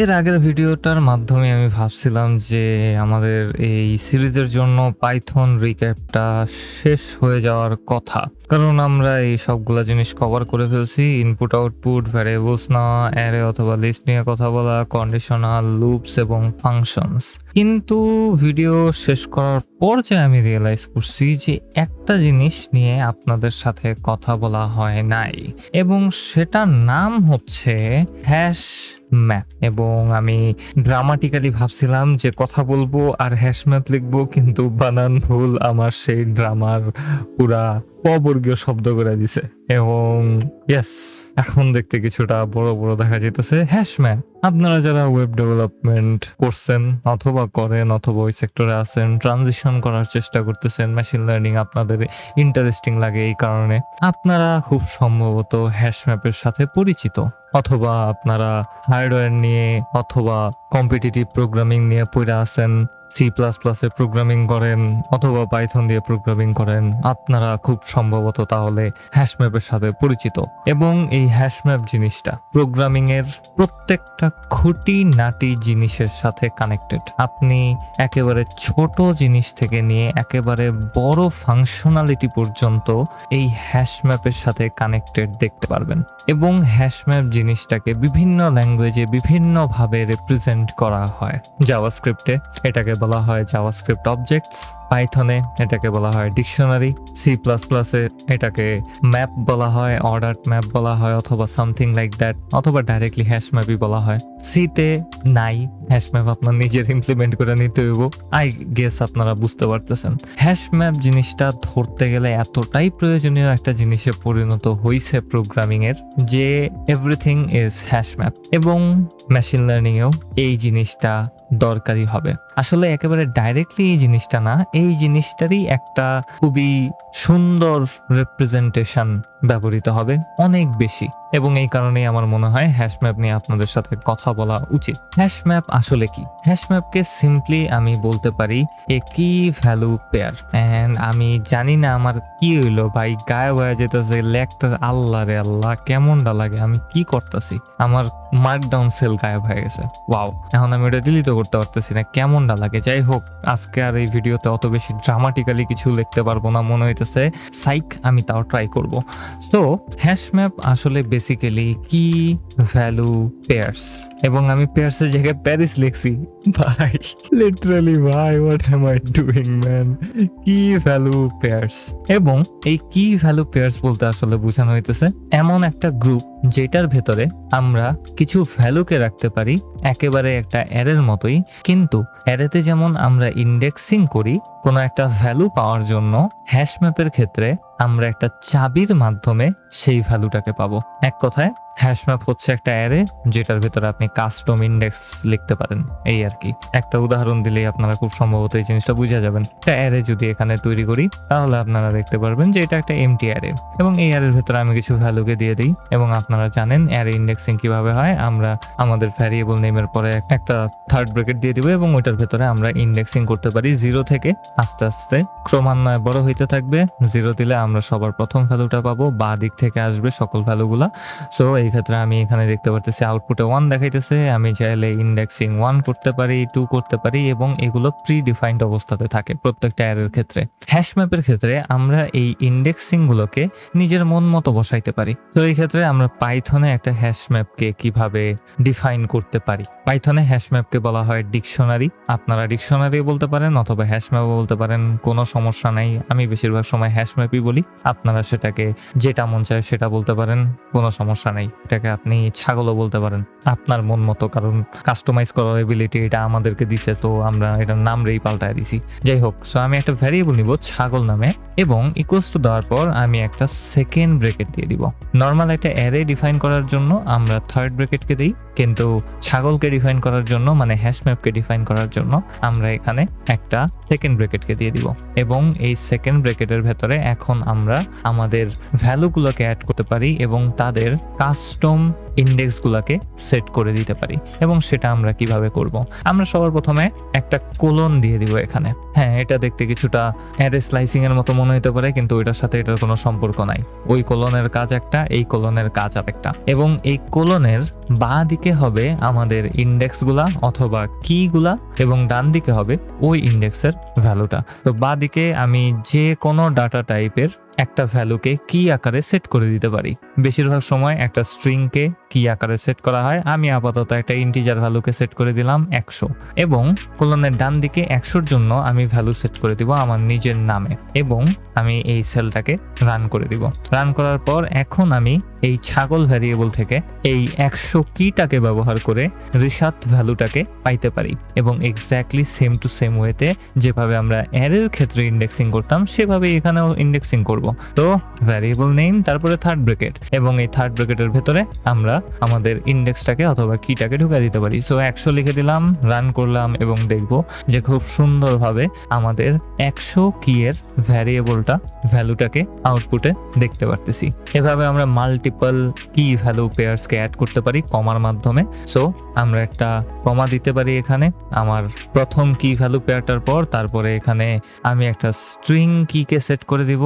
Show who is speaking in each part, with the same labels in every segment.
Speaker 1: এর আগের ভিডিওটার মাধ্যমে আমি ভাবছিলাম যে আমাদের এই সিরিজের জন্য পাইথন রিক্যাপটা শেষ হয়ে যাওয়ার কথা। কারণ আমরা এই সবগুলো জিনিস কভার করে ফেলছি ইনপুট আউটপুট ভ্যারিয়েবলস নেওয়া অ্যারে অথবা লিস্ট নিয়ে কথা বলা কন্ডিশনাল লুপস এবং ফাংশনস কিন্তু ভিডিও শেষ করার পর যে আমি রিয়েলাইজ করছি যে একটা জিনিস নিয়ে আপনাদের সাথে কথা বলা হয় নাই। এবং সেটার নাম হচ্ছে হ্যাশ ম্যাপ এবং আমি ড্রামাটিক্যালি ভাবছিলাম যে কথা বলব আর হ্যাশ ম্যাপ লিখব, কিন্তু বানান ভুল, আমার সেই ড্রামার পুরা অবর্গীয় শব্দ করে দিছে। এবং ইয়েস এখন দেখতে কিছুটা বড় বড় দেখা যেতেছে হ্যাশ ম্যাপ আপনারা যারা ওয়েব ডেভেলপমেন্ট করছেন অথবা করেন অথবা ওই সেক্টরে আছেন ট্রানজিশন করার চেষ্টা করতেছেন মেশিন লার্নিং আপনাদের ইন্টারেস্টিং লাগে এই কারণে, আপনারা খুব সম্ভবত হ্যাশ ম্যাপের সাথে পরিচিত। অথবা আপনারা হার্ডওয়্যার নিয়ে অথবা কম্পিটিটিভ প্রোগ্রামিং নিয়ে পড়ে আছেন সি প্লাস প্লাসে প্রোগ্রামিং করেন অথবা পাইথন দিয়ে প্রোগ্রামিং করেন, আপনারা খুব সম্ভবত তাহলে হ্যাশম্যাপের সাথে পরিচিত। এবং এই হ্যাশম্যাপ জিনিসটা প্রোগ্রামিং এর প্রত্যেকটা খুঁটি নাটি জিনিসের সাথে কানেক্টেড আপনি একেবারে ছোট জিনিস থেকে নিয়ে একেবারে বড় ফাংশনালিটি পর্যন্ত এই হ্যাশম্যাপের সাথে কানেক্টেড দেখতে পারবেন। এবং হ্যাশম্যাপ জিনিসটাকে বিভিন্ন ল্যাঙ্গুয়েজে বিভিন্নভাবে রিপ্রেজেন্ট করা হয়। জাভাস্ক্রিপ্টে এটাকে বলা হয় জাভাস্ক্রিপ্ট অবজেক্টস পাইথনে এটাকে বলা হয় ডিকশনারি সি প্লাস প্লাসে এটাকে ম্যাপ বলা হয় অর্ডার ম্যাপ বলা হয়, অথবা সামথিং লাইক দ্যাট অথবা ডাইরেক্টলি হ্যাশ ম্যাপই বলা হয়। সিতে নাই হ্যাশ ম্যাপ আপনার নিজের ইমপ্লিমেন্ট করে নিতে হইব। আই গেস আপনারা বুঝতে পারতেছেন। হ্যাশ ম্যাপ জিনিসটা ধরতে গেলে এতটাই প্রয়োজনীয় একটা জিনিসে পরিণত হয়েছে প্রোগ্রামিং এর, যে এভরিথিং ইজ হ্যাশ ম্যাপ এবং মেশিন লার্নিং এও এই জিনিসটা দরকারি হবে। আসলে একেবারে ডাইরেক্টলি এই জিনিসটা না, এই জিনিসটারই একটা খুবই সুন্দর রিপ্রেজেন্টেশন ব্যবহৃত হবে, অনেক বেশি। এবং এই কারণেই আমার মনে হয় হ্যাশ ম্যাপ নিয়ে আপনাদের সাথে কথা বলা উচিত। হ্যাশ ম্যাপ আসলে কি? হ্যাশ ম্যাপকে সিম্পলি আমি বলতে পারি এ কি ভ্যালু পেয়ার এন্ড আমি জানি না আমার কি হইল, ভাই গায়ে হয়ে যেতেছে লেখটা আল্লাহ রে আল্লাহ, কেমনটা লাগে, আমি কি করতেছি? আমার মার্কডাউন সেল গায়েব হয়ে গেছে। ওয়াও এখন আমি ওটা ডিলিটও করতে পারতেছি না, কেমনটা লাগে? যাই হোক, আজকে আর এই ভিডিওতে অত বেশি ড্রামাটিক্যালি কিছু লিখতে পারব না, মনে হইতেছে সাইক আমি তাও ট্রাই করব। সো হ্যাশ ম্যাপ আসলে বেসিক্যালি কি ভ্যালু পেয়ার্স এবং আমি পেয়ার্সের জায়গায় প্যারিস লিখছি। ভাই লিটারালি ভাই what am I doing man key value pairs এবং এই কি ভ্যালু পেয়ার্স বলতে আসলে বোঝানো হইতেছে এমন একটা গ্রুপ যেটার ভেতরে আমরা কিছু ভ্যালুকে রাখতে পারি, একেবারে একটা অ্যারের মতোই। কিন্তু অ্যারেতে যেমন আমরা ইন্ডেক্সিং করি কোনো একটা ভ্যালু পাওয়ার জন্য হ্যাশ ম্যাপের ক্ষেত্রে আমরা একটা চাবির মাধ্যমে সেই ভ্যালুটাকে পাবো। এক কথায় হ্যাশ ম্যাপ হচ্ছে একটা অ্যারে যেটার ভেতরে আপনি কাস্টম ইন্ডেক্স লিখতে পারেন। এই আর কি। একটা উদাহরণ দিলেই আপনারা খুব সম্ভবত এই জিনিসটা বুঝে যাবেন। একটা অ্যারে যদি এখানে তৈরি করি, তাহলে আপনারা দেখতে পারবেন যে এটা একটা এমটি অ্যারে এবং এই অ্যারের ভেতরে আমি কিছু ভ্যালুকে দিয়ে দিই, এবং আপনারা জানেন অ্যারে ইন্ডেক্সিং কীভাবে হয়। আমরা আমাদের ভ্যারিয়েবল নেমের পরে একটা থার্ড ব্র্যাকেট দিয়ে দিব, এবং ওইটার ভেতরে আমরা ইন্ডেক্সিং করতে পারি জিরো থেকে। আস্তে আস্তে ক্রমান্বয়ে বড় হইতে থাকবে। জিরো দিলে আমরা সবার প্রথম ভ্যালুটা পাবো, বা দিক থেকে আসবে সকল ভ্যালুগুলা সো এই ক্ষেত্রে আমি এখানে দেখতে পারতেছি আউটপুটে ওয়ান দেখাইতেছে, আমি চাইলে ইন্ডেক্সিং ওয়ান করতে পারি টু করতে পারি এবং এগুলো প্রি ডিফাইন্ড অবস্থাতে থাকে প্রত্যেকটা অ্যারের ক্ষেত্রে। হ্যাশ ম্যাপের ক্ষেত্রে আমরা এই ইন্ডেক্সিং গুলোকে নিজের মন মতো বসাইতে পারি। তো এই ক্ষেত্রে আমরা পাইথনে একটা হ্যাশ ম্যাপকে কীভাবে ডিফাইন করতে পারি? পাইথনে হ্যাশ ম্যাপকে বলা হয় ডিকশনারি আপনারা ডিকশনারি বলতে পারেন অথবা হ্যাশ ম্যাপও বলতে পারেন, কোনো সমস্যা নাই। আমি বেশিরভাগ সময় হ্যাশ ম্যাপই বলি। আপনারা সেটাকে যেটা মন চায় সেটা বলতে পারেন, কোনো সমস্যা নাই। এটাকে আপনি ছাগলও বলতে পারেন। আপনার মন মতো, কারণ কাস্টমাইজ করার এবিলিটি এটা আমাদেরকে দিছে, তো আমরা এটার নাম রেই পাল্টায় দিছি। যাই হোক সো আমি একটা ভ্যারিয়েবল নিব, ছাগল নামে, এবং ইকুয়ালস টু দেওয়ার পর আমি একটা সেকেন্ড ব্রেকেট দিয়ে দিব। নর্মাল একটা অ্যারে ডিফাইন করার জন্য আমরা থার্ড ব্রেকেটকে দিই, কিন্তু ছাগলকে ডিফাইন করার জন্য মানে হ্যাশ ম্যাপকে ডিফাইন করার জন্য আমরা এখানে একটা সেকেন্ড ব্রেকেটকে দিয়ে দিব। এবং এই সেকেন্ড ব্রেকেটের ভেতরে এখন আমরা আমাদের ভ্যালুগুলোকে অ্যাড করতে পারি, এবং তাদের কাস্ট কাস্টম ইন্ডেক্সগুলোকে সেট করে দিতে পারি এবং সেটা আমরা কীভাবে করব? আমরা সবার প্রথমে একটা কোলন দিয়ে দিব এখানে। হ্যাঁ এটা দেখতে কিছুটা অ্যারে স্লাইসিং এর মতো মনে হতে পারে, কিন্তু এটার সাথে এটার কোনো সম্পর্ক নাই। ওই কোলনের কাজ একটা, এই কোলনের কাজ আর একটা এবং এই কোলনের বাঁ দিকে হবে আমাদের ইন্ডেক্সগুলা অথবা কিগুলা এবং ডান দিকে হবে ওই ইন্ডেক্সের ভ্যালুটা তো বাঁ দিকে আমি যে কোনো ডাটা টাইপের একটা ভ্যালুকে কি আকারে সেট করে দিতে পারি। বেশিরভাগ সময় একটা স্ট্রিংকে কি আকারে সেট করা হয়। আমি আপাতত একটা ইন্টিজার ভ্যালুকে সেট করে দিলাম একশো। এবং কোলনের ডান দিকে একশোর জন্য আমি ভ্যালু সেট করে দিব আমার নিজের নামে। এবং আমি এই সেলটাকে রান করে দিব। রান করার পর এখন আমি এই ছাগল ভ্যারিয়েবল থেকে এই একশো কিটাকে ব্যবহার করে রিসাত ভ্যালুটাকে পাইতে পারি। এবং এক্স্যাক্টলি সেম টু সেম ওয়েতে যেভাবে আমরা অ্যারের ক্ষেত্রে ইন্ডেক্সিং করতাম সেভাবে এখানেও ইন্ডেক্সিং করব। তো ভ্যারিয়েবল নেম তারপরে থার্ড ব্রেকেট এবং এই থার্ড ব্রেকেটের ভেতরে আমরা আমাদের ইন্ডেক্সটাকে অথবা কিটাকে ঢুকে দিতে পারি। সো একশো লিখে দিলাম রান করলাম এবং দেখব যে খুব সুন্দরভাবে আমাদের একশো কি এর ভ্যারিয়েবলটা ভ্যালুটাকে আউটপুটে দেখতে পারতেছি। এভাবে আমরা মাল্টিপল কি ভ্যালু পেয়ার্সকে অ্যাড করতে পারি কমার মাধ্যমে। সো আমরা একটা কমা দিতে পারি এখানে। আমার প্রথম কি ভ্যালু পেয়ারটার পর তারপরে এখানে আমি একটা স্ট্রিং কিকে সেট করে দিব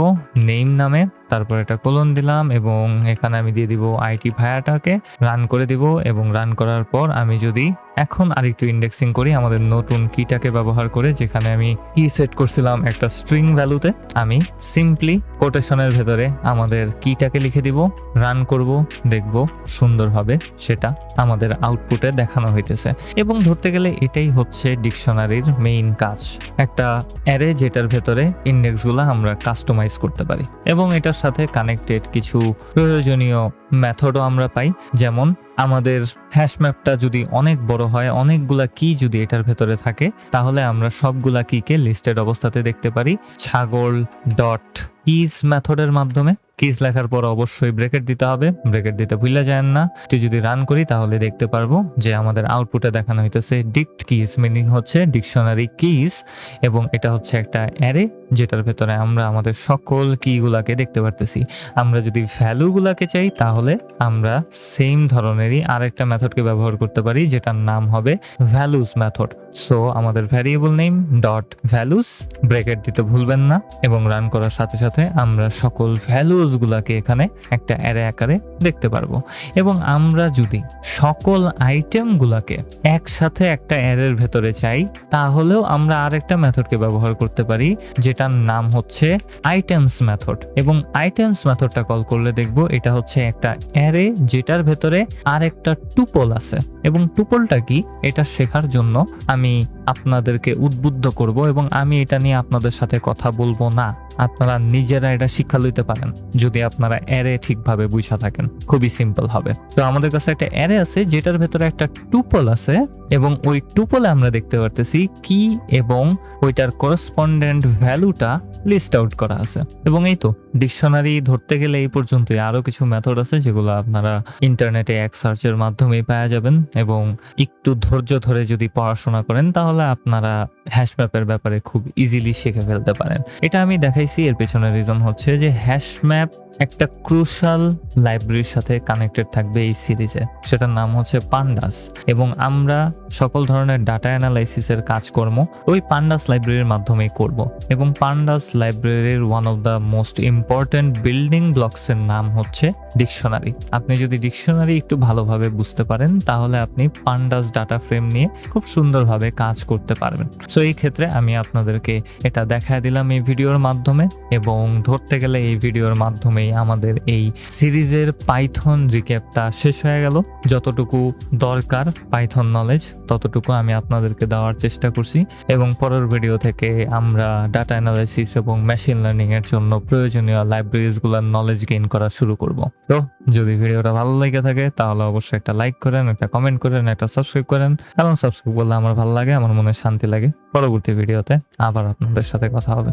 Speaker 1: নেম নামে তারপর একটা কোলন দিলাম এবং এখানে আমি দিয়ে দিব আইটি ভায়াটাকে রান করে দিব এবং রান করার পর আমি যদি এখন আরেকটু ইন্ডেক্সিং করি আমাদের নতুন কিটাকে ব্যবহার করে, যেখানে আমি কি সেট করছিলাম একটা স্ট্রিং ভ্যালুতে আমি সিম্পলি কোটেশনের ভেতরে আমাদের কিটাকে লিখে দিব রান করব, দেখব সুন্দরভাবে সেটা আমাদের আউটপুটে দেখানো হইতেছে। এবং ধরতে গেলে এটাই হচ্ছে ডিকশনারির মেইন কাজ। একটা অ্যারে যেটার ভেতরে ইন্ডেক্সগুলো আমরা কাস্টমাইজ করতে পারি। এবং এটার সাথে কানেক্টেড কিছু প্রয়োজনীয় মেথডও আমরা পাই, যেমন আমাদের হ্যাশ ম্যাপটা যদি অনেক বড় হয়, অনেকগুলা কি যদি এটার ভেতরে থাকে, তাহলে আমরা সবগুলা কিকে লিস্টেড অবস্থাতে দেখতে পারি। ছাগল ডট কিজ মেথডের মাধ্যমে। কিজ লেখার পর অবশ্যই ব্রেকেট দিতে হবে। ব্রেকেট দিতে ভুলে যায় না। তুই যদি রান করি, তাহলে দেখতে পারব যে আমাদের আউটপুটে দেখানো হইতেছে ডিক্ট কিজ মিনিং হচ্ছে ডিকশনারি কিজ এবং এটা হচ্ছে একটা অ্যারে যেটার ভেতরে আমরা আমাদের সকল কিগুলাকে দেখতে পারতেছি। আমরা যদি ভ্যালুগুলাকে চাই, তাহলে আমরা সেম ধরনেরই আরেকটা মেথডকে ব্যবহার করতে পারি, যেটার নাম হবে ভ্যালুস মেথড সো আমাদের variable name dot values bracket দিতে ভুলবেন না এবং রান করার সাথে সাথে আমরা সকল ভ্যালুস গুলাকে এখানে একটা অ্যারে আকারে দেখতে পারব। এবং আমরা যদি সকল আইটেমগুলোকে একসাথে একটা অ্যারের ভেতরে চাই, তাহলেও আমরা আরেকটা মেথডকে ব্যবহার করতে পারি, যেটার নাম হচ্ছে আইটেমস মেথড এবং আইটেমস মেথডটা কল করলে দেখব এটা হচ্ছে একটা অ্যারে যেটার ভেতরে আর একটা টুপল আছে। এবং টুপলটা কি? এটা শেখার জন্য আমি আপনাদেরকে উদ্বুদ্ধ করব এবং আমি এটা নিয়ে আপনাদের সাথে কথা বলব না। আপনারা নিজেরা এটা শিক্ষা লইতে পারেন, যদি আপনারা অ্যারে ঠিকভাবে বুঝা থাকেন। খুবই সিম্পল হবে। তো আমাদের কাছে একটা অ্যারে আছে, যেটার ভেতরে একটা টুপল আছে এবং ওই টুপলে আমরা দেখতে পারতেছি কি এবং ওইটার করসপন্ডেন্ট ভ্যালুটা লিস্ট আউট করা আছে। এবং এই তো ডিকশনারি ধরতে গেলে এই পর্যন্তই। আরও কিছু মেথড আছে যেগুলো আপনারা ইন্টারনেটে এক সার্চের মাধ্যমে পাওয়া যাবেন। এবং একটু ধৈর্য ধরে যদি পড়াশোনা করেন, তাহলে আপনারা হ্যাশ ম্যাপের ব্যাপারে খুব ইজিলি শিখে ফেলতে পারেন। এটা আমি দেখাইছি, এর পেছনে রিজন হচ্ছে যে হ্যাশ ম্যাপ একটা ক্রুশাল লাইব্রেরির সাথে কানেক্টেড থাকবে এই সিরিজে সেটার নাম হচ্ছে পান্ডাস এবং আমরা সকল ধরনের ডাটা অ্যানালাইসিসের কাজকর্ম ওই পান্ডাস লাইব্রেরির মাধ্যমেই করব। এবং পান্ডাস লাইব্রেরির one of the most important building ব্লকসের নাম হচ্ছে ডিকশনারি আপনি যদি ডিকশনারি একটু ভালোভাবে বুঝতে পারেন, তাহলে আপনি পান্ডাস ডাটা ফ্রেম নিয়ে খুব সুন্দরভাবে কাজ করতে পারবেন। সো এই ক্ষেত্রে আমি আপনাদেরকে এটা দেখায় দিলাম এই ভিডিওর মাধ্যমে এবং ধরতে গেলে এই ভিডিওর মাধ্যমেই আমাদের এই সিরিজের পাইথন রিক্যাপটা শেষ হয়ে গেল। যতটুকু দরকার পাইথন নলেজ ততটুকু আমি আপনাদেরকে দেওয়ার চেষ্টা করছি এবং পরের ভিডিও থেকে আমরা ডাটা অ্যানালাইসিস এবং মেশিন লার্নিং এর জন্য প্রয়োজনীয় লাইব্রেরিজগুলোর নলেজ গেইন করা শুরু করব। তো, যদি ভিডিওটা ভালো লেগে থাকে, তাহলে অবশ্যই একটা লাইক করেন, একটা কমেন্ট করেন, একটা সাবস্ক্রাইব করেন। কারণ সাবস্ক্রাইব করলে আমার ভালো লাগে, আমার মনে শান্তি লাগে। পরবর্তী ভিডিওতে আবার আপনাদের সাথে কথা হবে।